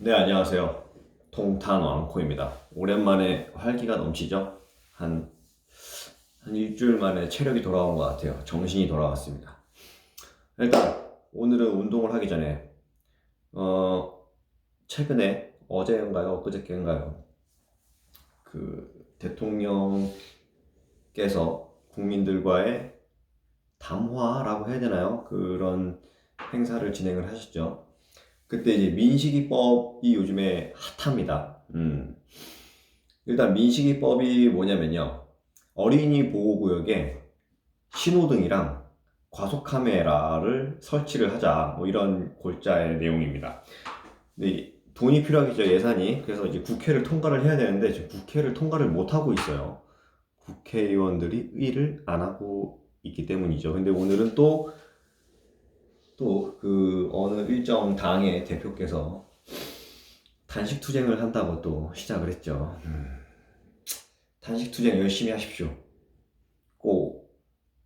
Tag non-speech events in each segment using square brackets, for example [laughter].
네, 안녕하세요. 통탄 왕코입니다. 오랜만에 활기가 넘치죠? 한, 한 일주일 만에 체력이 돌아온 것 같아요. 정신이 돌아왔습니다. 일단, 오늘은 운동을 하기 전에, 어, 최근에, 어제인가요? 엊그저께인가요? 그, 대통령께서 국민들과의 담화라고 해야 되나요? 그런 행사를 진행을 하셨죠. 그때 이제 민식이법이 요즘에 핫합니다. 음. 일단 민식이법이 뭐냐면요. 어린이 보호구역에 신호등이랑 과속카메라를 설치를 하자. 뭐 이런 골자의 내용입니다. 근데 돈이 필요하겠죠, 예산이. 그래서 이제 국회를 통과를 해야 되는데 지금 국회를 통과를 못 하고 있어요. 국회의원들이 의를 안 하고 있기 때문이죠. 근데 오늘은 또 또 그 어느 일정 당의 대표께서 단식 투쟁을 한다고 또 시작을 했죠. 음. 단식 투쟁 열심히 하십시오. 꼭,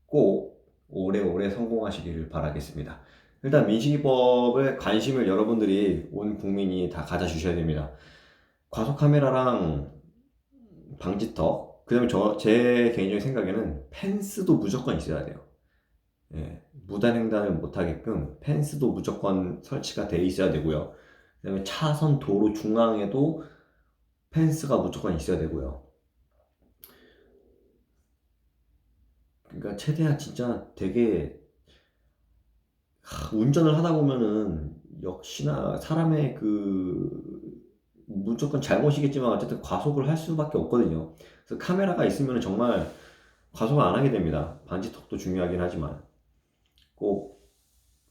꼭 오래오래 성공하시기를 바라겠습니다. 일단 민식이법에 관심을 여러분들이 온 국민이 다 가져주셔야 됩니다. 과속 카메라랑 방지턱, 그 다음에 저, 제 개인적인 생각에는 펜스도 무조건 있어야 돼요. 예, 무단횡단을 못하게끔 펜스도 무조건 설치가 돼 있어야 되고요. 그 다음에 차선 도로 중앙에도 펜스가 무조건 있어야 되고요. 그러니까 최대한 진짜 되게 하, 운전을 하다 보면은 역시나 사람의 그 무조건 잘못이겠지만 어쨌든 과속을 할 수밖에 없거든요. 그래서 카메라가 있으면 정말 과속을 안 하게 됩니다. 방지턱도 중요하긴 하지만 꼭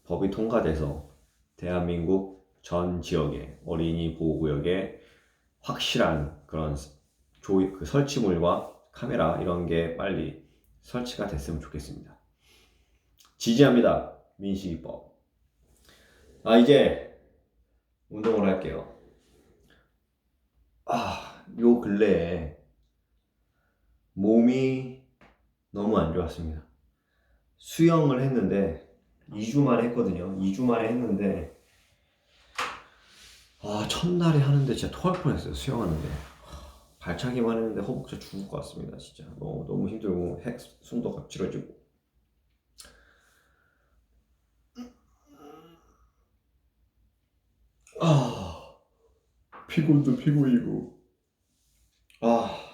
법이 통과돼서 대한민국 전 지역의 어린이 보호구역에 확실한 그런 조, 그 설치물과 카메라 이런 게 빨리 설치가 됐으면 좋겠습니다. 지지합니다. 민식이법. 아, 이제 운동을 할게요. 아, 요 근래에 몸이 너무 안 좋았습니다. 수영을 했는데 2주 만에 했거든요. 2주 만에 했는데 아 첫날에 하는데 진짜 토할 뻔했어요. 수영하는데 발차기만 했는데 허벅지 죽을 것 같습니다. 진짜 너무 너무 힘들고 핵 숨도 거칠어지고 아 피곤도 피곤이고 아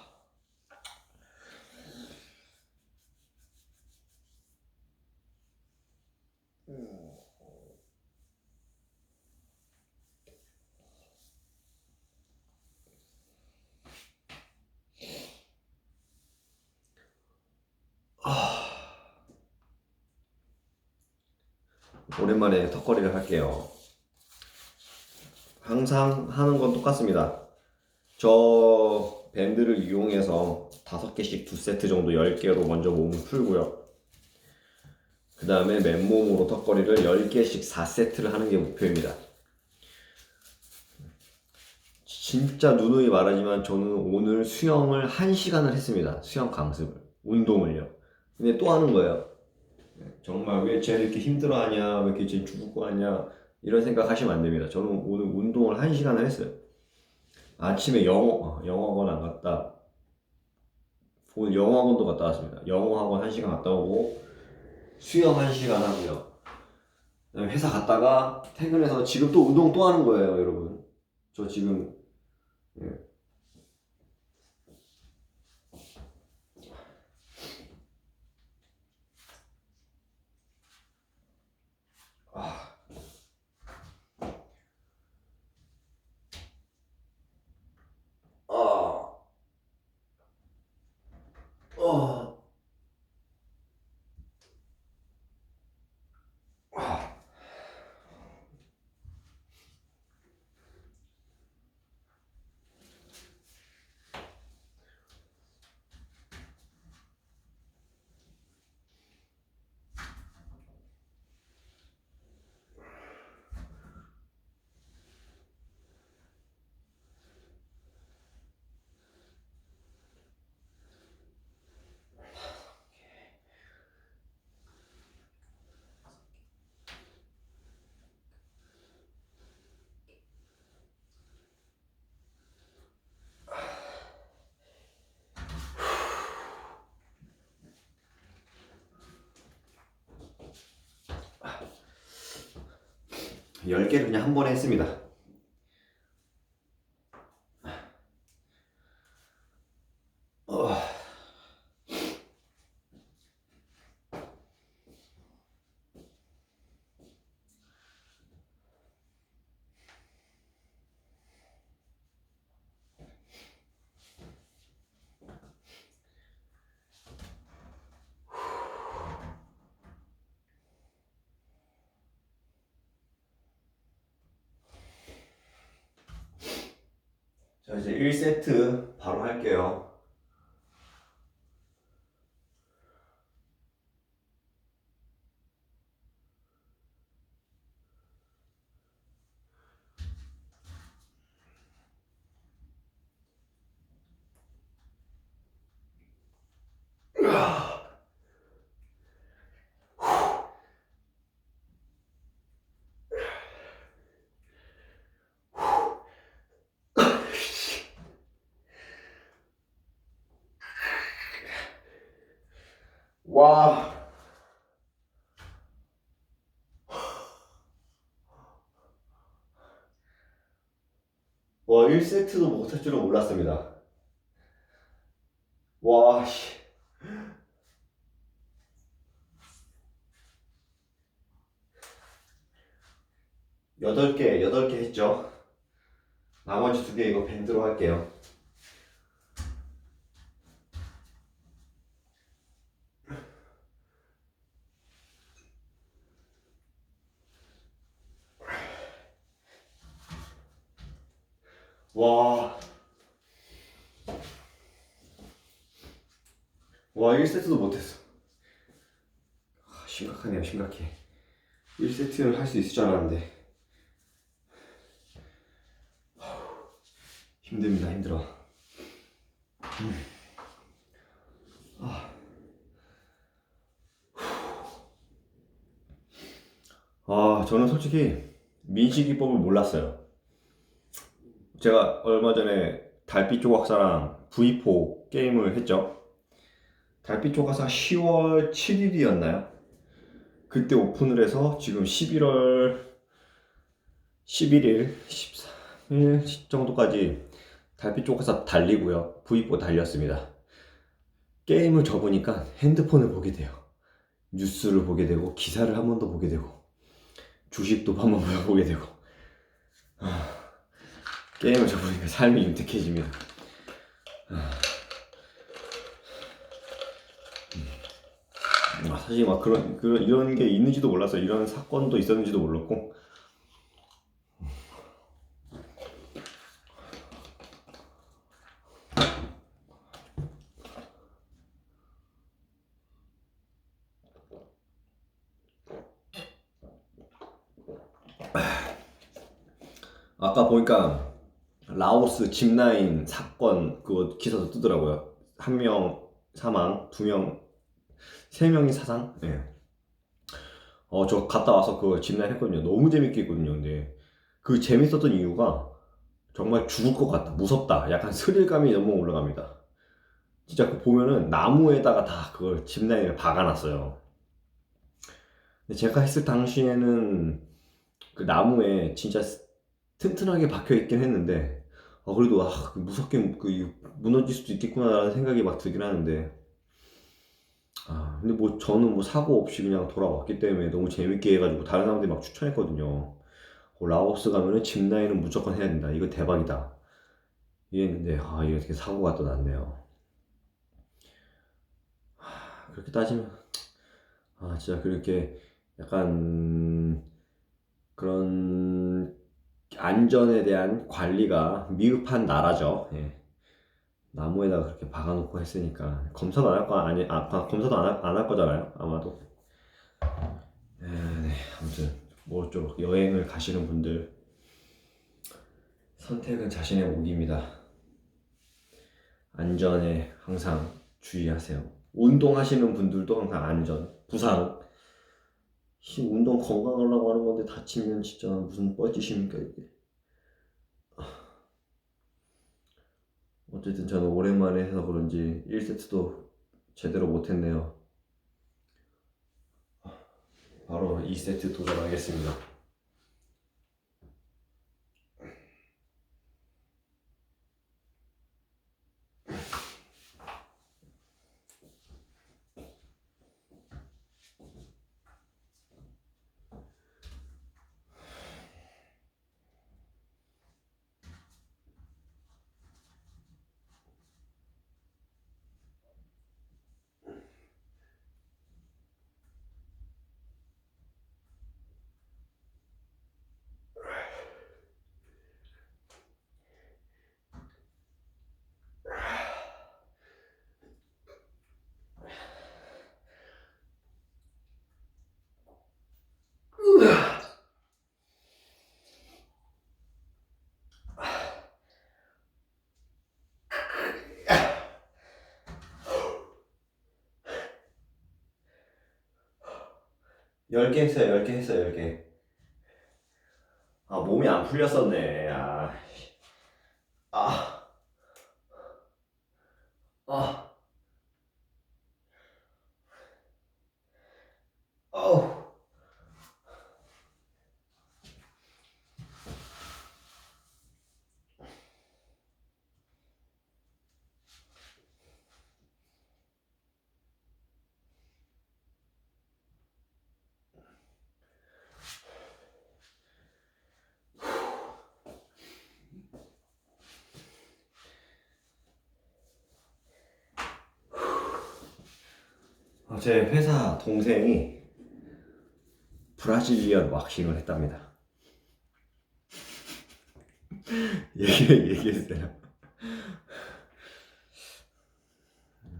오랜만에 턱걸이를 할게요. 항상 하는 건 똑같습니다. 저 밴드를 이용해서 다섯 개씩 두 세트 정도 10개로 먼저 몸을 풀고요. 그 다음에 맨몸으로 턱걸이를 10개씩 4세트를 하는 게 목표입니다. 진짜 누누이 말하지만 저는 오늘 수영을 1시간을 했습니다. 수영 강습을. 운동을요. 근데 또 하는 거예요. 정말 왜 쟤 이렇게 힘들어하냐, 왜 이렇게 쟤 죽을 거 아니야, 이런 생각 하시면 안 됩니다. 저는 오늘 운동을 한 시간을 했어요. 아침에 영어, 어, 영어학원 안 갔다. 오늘 영어학원도 갔다 왔습니다. 영어학원 한 시간 갔다 오고, 수영 한 시간 하고요. 회사 갔다가 퇴근해서 지금 또 운동 또 하는 거예요, 여러분. 저 지금, 예. 아, 어, 10개를 그냥 한 번에 했습니다. 어. 자 이제 1세트 바로 할게요. 와. 와, 1세트도 못할 줄은 몰랐습니다. 와, 씨. 여덟 개, 여덟 개 했죠? 나머지 두 개 이거 밴드로 할게요. 와. 와, 1세트도 못했어. 아, 심각하네요, 심각해. 1세트는 할 수 있을 줄 알았는데. 힘듭니다, 힘들어. 음. 아. 아, 저는 솔직히 민식이법을 몰랐어요. 제가 얼마 전에 달빛 조각사랑 V4 게임을 했죠. 달빛 조각사 10월 7일이었나요? 그때 오픈을 해서 지금 11월 11일, 13일 정도까지 달빛 조각사 달리고요. V4 달렸습니다. 게임을 접으니까 핸드폰을 보게 돼요. 뉴스를 보게 되고 기사를 한 번 더 보게 되고 주식도 한 번 더 보게 되고 아... 게임을 접으니까 삶이 윤택해집니다. 아, 사실 막 그런, 그런 이런 게 있는지도 몰랐어. 이런 사건도 있었는지도 몰랐고. 아까 보니까 라오스 짚라인 사건 그거 기사도 뜨더라고요. 한 명 사망, 두 명, 세 명이 사상. 예. 어, 저 갔다 와서 그거 짚라인 했거든요. 너무 재밌게 했거든요. 근데 그 재밌었던 이유가 정말 죽을 것 같다, 무섭다, 약간 스릴감이 너무 올라갑니다. 진짜 그 보면은 나무에다가 다 그걸 짚라인을 박아놨어요. 근데 제가 했을 당시에는 그 나무에 진짜 튼튼하게 박혀 있긴 했는데 아, 그래도 아, 무섭게 그 무너질 수도 있겠구나라는 생각이 막 들긴 하는데. 아 근데 뭐 저는 뭐 사고 없이 그냥 돌아왔기 때문에 너무 재밌게 해가지고 다른 사람들이 막 추천했거든요. 어, 라오스 가면은 짚라인은 무조건 해야 된다. 이거 대박이다. 이랬는데 아 어떻게 사고가 또 났네요. 아, 그렇게 따지면 아 진짜 그렇게 약간 그런 안전에 대한 관리가 미흡한 나라죠. 예. 나무에다가 그렇게 박아놓고 했으니까 검사도 안 할 거 아니 아 검사도 안할 거잖아요. 아마도. 에, 네, 아무튼 뭐쪼록 여행을 가시는 분들 선택은 자신의 몫입니다. 안전에 항상 주의하세요. 운동하시는 분들도 항상 안전, 부상. 이 운동 건강하려고 하는 건데 다치면 진짜 무슨 뻘짓입니까 이게. 어쨌든 저는 오랜만에 해서 그런지 1세트도 제대로 못했네요. 바로 2세트 도전하겠습니다. 10개 했어요, 10개 했어요, 10개. 아, 몸이 안 풀렸었네. 제 회사 동생이 브라질리언 왁싱을 했답니다. [laughs] 얘기, 얘기했어요.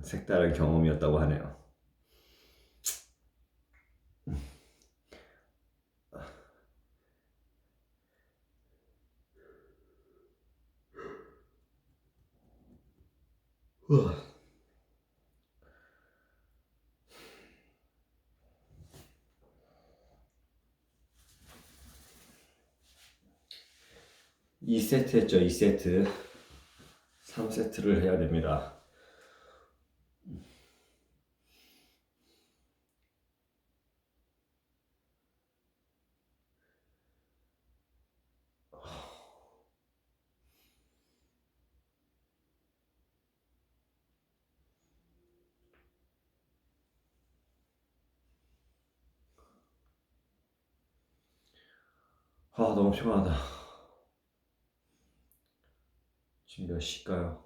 색다른 경험이었다고 하네요. 우와. 이세트 했죠, 2세트. 3세트를 해야 됩니다. 아, 너무 피곤하다. 지금 몇 시일까요?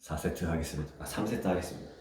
사세트 하겠습니다. 아, 3세트 하겠습니다.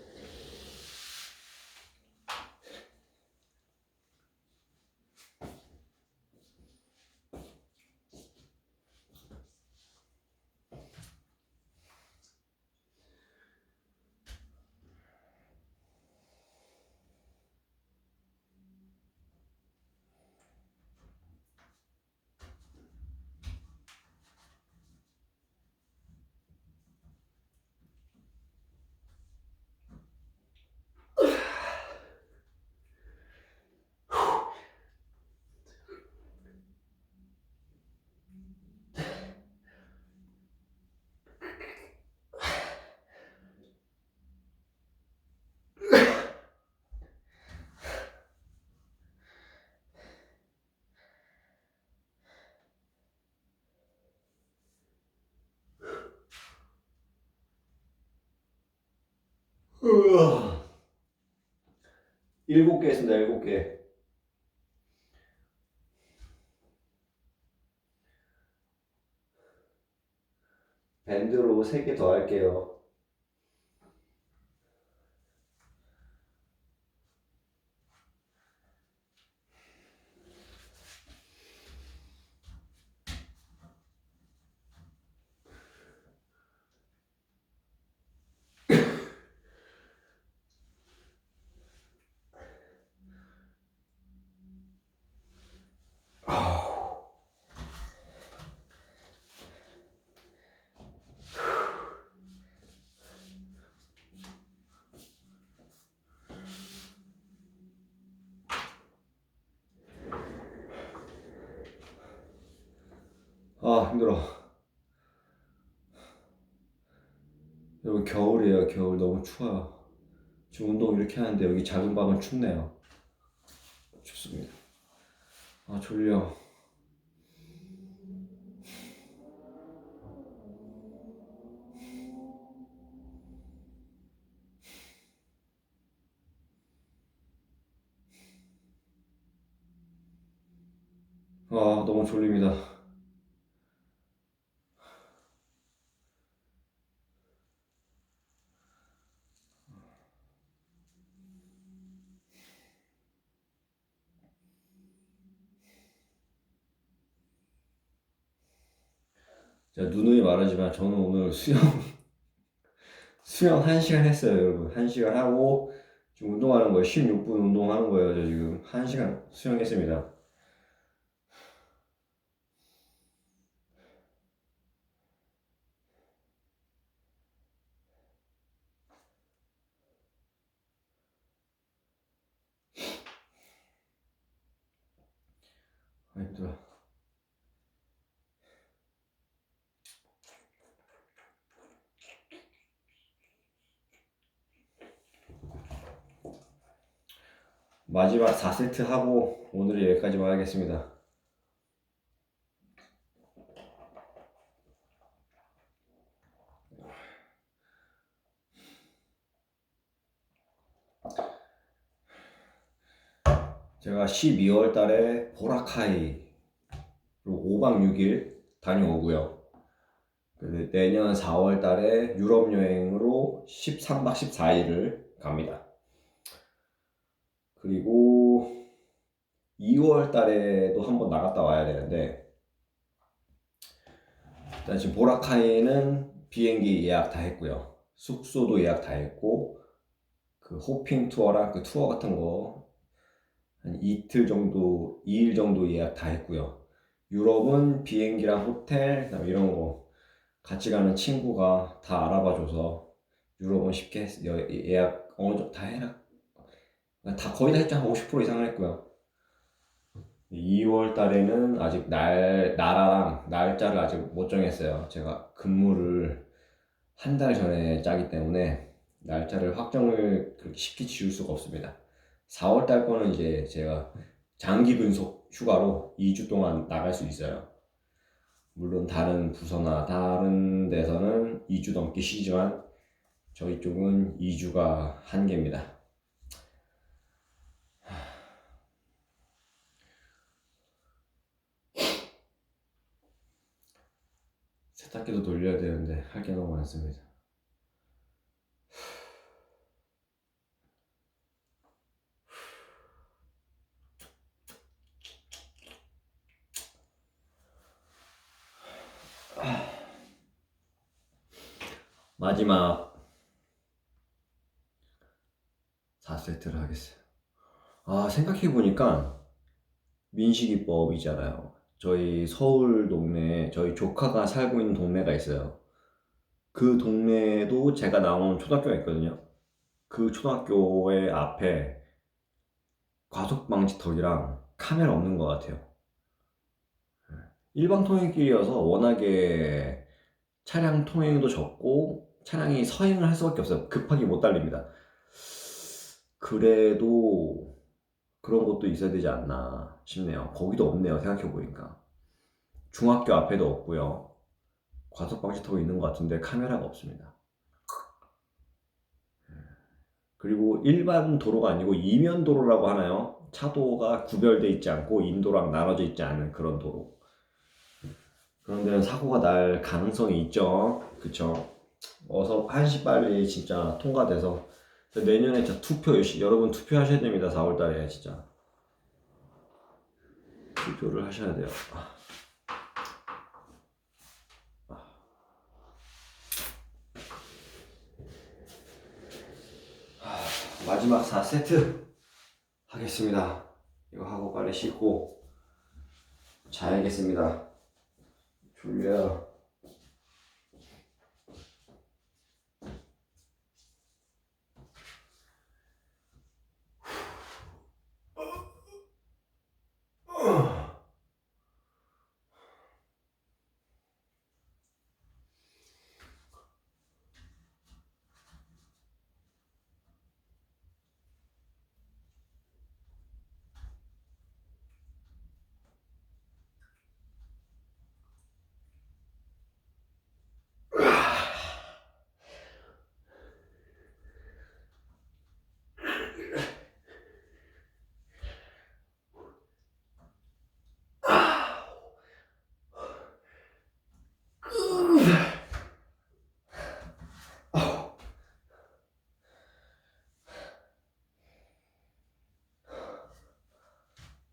일곱 개 했습니다. 일곱 개. 밴드로 세 개 더 할게요. 아, 힘들어. 여기 겨울이에요. 겨울 너무 추워요. 지금 운동 이렇게 하는데 여기 작은 방은 춥네요. 춥습니다. 아, 졸려. 아, 너무 졸립니다. 제가 누누이 말하지만 저는 오늘 수영 [laughs] 수영 1시간 했어요, 여러분. 1시간 하고 지금 운동하는 거예요. 16분 운동하는 거예요. 저 지금 1시간 수영했습니다. 아, 힘들어. 마지막 4세트 하고 오늘은 여기까지만 하겠습니다. 제가 12월 달에 보라카이 5박 6일 다녀오고요. 내년 4월 달에 유럽 여행으로 13박 14일을 갑니다. 그리고 2월 달에도 한번 나갔다 와야 되는데 일단 지금 보라카이는 비행기 예약 다 했고요. 숙소도 예약 다 했고 그 호핑 투어랑 그 투어 같은 거 한 이틀 정도, 2일 정도 예약 다 했고요. 유럽은 비행기랑 호텔, 그다음에 이런 거 같이 가는 친구가 다 알아봐줘서 유럽은 쉽게 예약 어느 정도 다 해라. 다 거의 다 했죠. 한 50% 이상을 했고요. 2월 달에는 아직 날, 나라랑 날짜를 아직 못 정했어요. 제가 근무를 한 달 전에 짜기 때문에 날짜를 확정을 그렇게 쉽게 지울 수가 없습니다. 4월 달 거는 이제 제가 장기 분속 휴가로 2주 동안 나갈 수 있어요. 물론 다른 부서나 다른 데서는 2주 넘게 쉬지만 저희 쪽은 2주가 한계입니다. 세탁기도 돌려야 되는데 할 게 너무 많습니다. 마지막 4세트를 하겠어요. 아, 생각해보니까 민식이법이잖아요. 저희 서울 동네에 저희 조카가 살고 있는 동네가 있어요. 그 동네도 제가 나온 초등학교가 있거든요. 그 초등학교의 앞에 과속방지턱이랑 카메라 없는 것 같아요. 일반 통행길이어서 워낙에 차량 통행도 적고 차량이 서행을 할 수밖에 없어요. 급하게 못 달립니다. 그래도 그런 것도 있어야 되지 않나 싶네요. 거기도 없네요. 생각해 보니까. 중학교 앞에도 없고요. 과속 방지턱이 있는 것 같은데 카메라가 없습니다. 그리고 일반 도로가 아니고 이면 도로라고 하나요? 차도가 구별돼 있지 않고 인도랑 나눠져 있지 않은 그런 도로. 그런 데는 사고가 날 가능성이 있죠. 그쵸? 어서 한시 빨리 진짜 통과돼서 내년에 진짜 투표 여러분 투표하셔야 됩니다. 4월 달에 진짜 투표를 하셔야 돼요. 아. 아, 마지막 4세트 하겠습니다. 이거 하고 빨리 씻고 자야겠습니다. 졸려요.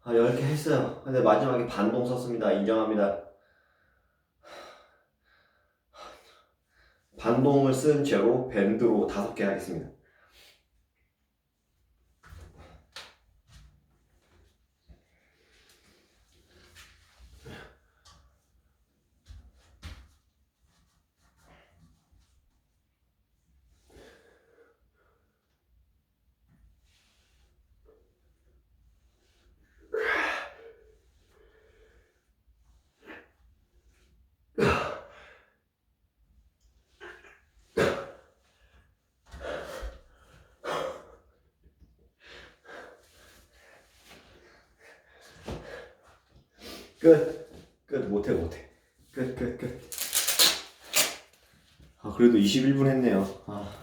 아, 10개 했어요. 근데 마지막에 반동 썼습니다. 인정합니다. 반동을 쓴 죄로 밴드로 5개 하겠습니다. 끝. 끝. 못해, 못해. 끝, 끝, 끝. 아, 그래도 21분 했네요. 아.